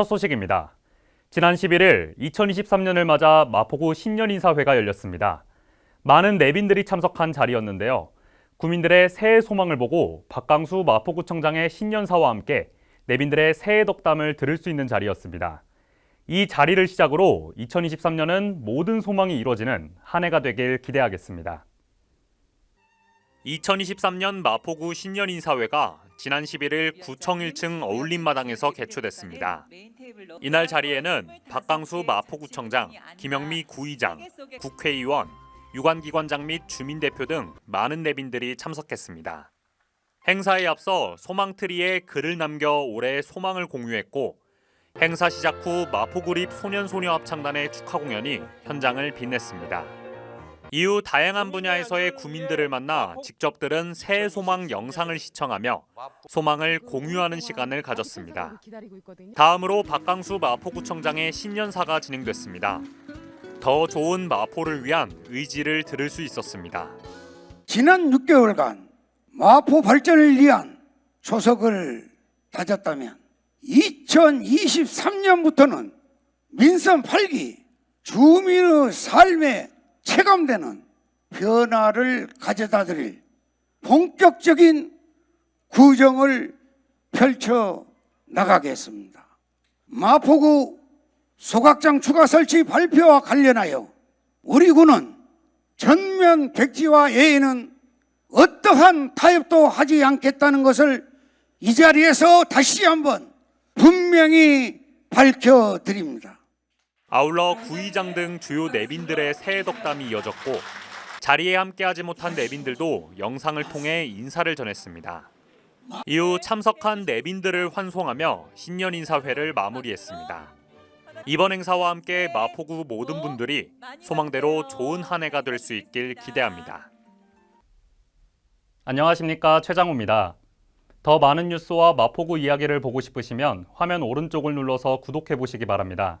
첫 소식입니다. 지난 11일 2023년을 맞아 마포구 신년 인사회가 열렸습니다. 많은 내빈들이 참석한 자리였는데요. 구민들의 새해 소망을 보고 박강수 마포구청장의 신년사와 함께 내빈들의 새해 덕담을 들을 수 있는 자리였습니다. 이 자리를 시작으로 2023년은 모든 소망이 이루어지는 한 해가 되길 기대하겠습니다. 2023년 마포구 신년인사회가 지난 11일 구청 1층 어울림마당에서 개최됐습니다. 이날 자리에는 박강수 마포구청장, 김영미 구의장, 국회의원, 유관기관장 및 주민대표 등 많은 내빈들이 참석했습니다. 행사에 앞서 소망트리에 글을 남겨 올해의 소망을 공유했고 행사 시작 후 마포구립 소년소녀 합창단의 축하 공연이 현장을 빛냈습니다. 이후 다양한 분야에서의 구민들을 만나 직접 들은 새해 소망 영상을 시청하며 소망을 공유하는 시간을 가졌습니다. 다음으로 박강수 마포구청장의 신년사가 진행됐습니다. 더 좋은 마포를 위한 의지를 들을 수 있었습니다. 지난 6개월간 마포 발전을 위한 조석을 다졌다면 2023년부터는 민선 8기 주민의 삶에 체감되는 변화를 가져다 드릴 본격적인 구정을 펼쳐 나가겠습니다. 마포구 소각장 추가 설치 발표와 관련하여 우리 군은 전면 백지와 예의는 어떠한 타협도 하지 않겠다는 것을 이 자리에서 다시 한번 분명히 밝혀드립니다. 아울러 구의장 등 주요 내빈들의 새해 덕담이 이어졌고 자리에 함께하지 못한 내빈들도 영상을 통해 인사를 전했습니다. 이후 참석한 내빈들을 환송하며 신년 인사회를 마무리했습니다. 이번 행사와 함께 마포구 모든 분들이 소망대로 좋은 한 해가 될 수 있길 기대합니다. 안녕하십니까 최장우입니다. 더 많은 뉴스와 마포구 이야기를 보고 싶으시면 화면 오른쪽을 눌러서 구독해 보시기 바랍니다.